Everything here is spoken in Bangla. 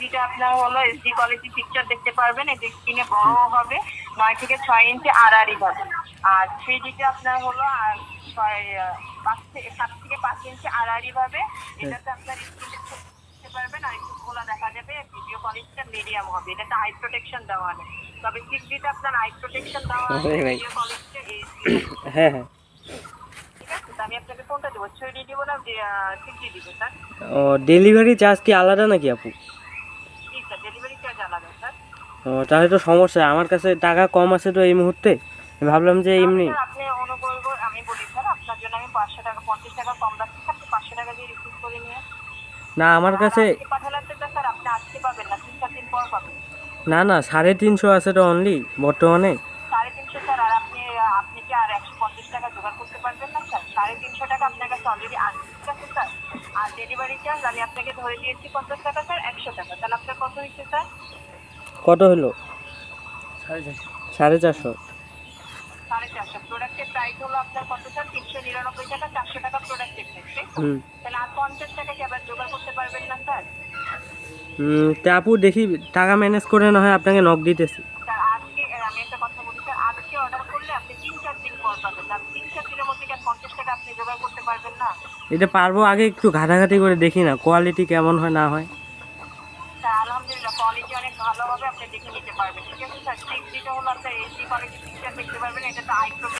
ডিটা আপনার হলো এসডি কোয়ালিটি পিকচার দেখতে পারবেন। এটা স্ক্রিনে বড় হবে নয় থেকে ছয় ইঞ্চি আড়াআড়ি হবে। আর থ্রি ডিটা আপনার হলো আর ছয় পাঁচ থেকে সাত থেকে পাঁচ ইঞ্চি আড়াআড়ি হবে। এটাতে আপনার স্ক্রিনে দেখতে পারবেন আর একটু খোলা দেখা যাবে ভিডিও কোয়ালিটিটা মিডিয়াম হবে। এটাতে আই প্রোটেকশন দেওয়া নেই। তবে সিক্স ডিটা আপনার আই প্রোটেকশন দেওয়া আছে ভিডিও কোয়ালিটিটা এইচডি হ্যাঁ হ্যাঁ। আমি আপনাকে কোনটা দেবো। থ্রি ডি দেবো না সিক্স ডি দিব স্যার ও ডেলিভারি চার্জ কি আলাদা নাকি আপু? ও তাহলে তো সমস্যা। আমার কাছে টাকা কম আছে তো এই মুহূর্তে। ভাবলাম যে এমনি আপনি অনুগ্রহ আমি বলি স্যার আপনার জন্য আমি পাঁচশো টাকা পঞ্চাশ টাকা কম রাখছি। আপনি পাঁচশো টাকা দিয়ে রিসিভ করে নিয়ে না আমার কাছে না না না সাড়ে তিনশো আছে তো অনলি বর্তমানে। সাড়ে তিনশো স্যার আর আপনি আপনি কি আর একশো পঞ্চাশ টাকা জোগাড় করতে পারবেন না স্যার? সাড়ে তিনশো টাকা আপনার কাছে অলরেডি আছে স্যার আর ডেলিভারি চার্জ আমি আপনাকে ধরে দিয়েছি পঞ্চাশ টাকা স্যার একশো টাকা। তাহলে আপনার কত হয়েছে স্যার কত হলো? সাড়ে চারশো। সাড়ে চারশো। প্রোডাক্টের প্রাইস হলো আপনার কত স্যার তিনশো নিরানব্বই টাকা চারশো টাকা প্রোডাক্টের প্রাইস হুম। তাহলে আর পঞ্চাশ টাকা কি আবার জোগাড় করতে পারবেন না স্যার তা আপু দেখি টাকা ম্যানেজ করে না হয় আপনাকে নক দিতেছি। আমি একটা কথা বলি স্যার আজকে অর্ডার করলে আপনি তিন চার দিন পর পাবেন। না তিন চার দিনের মধ্যে কি পঞ্চাশ টাকা আপনি জোগাড় করতে পারবেন না? এটা পারব আগে একটু ঘাটাঘাটি করে দেখি না কোয়ালিটি কেমন হয় না হয়। স্যার আলহামদুলিল্লাহ কোয়ালিটি অনেক ভালো হবে আপনি দেখে নিতে পারবেন ঠিক আছে স্যার? সিক্স হলো আপনার এসি কোয়ালিটি পিকচার দেখতে পারবেন এটা তো আইক্রো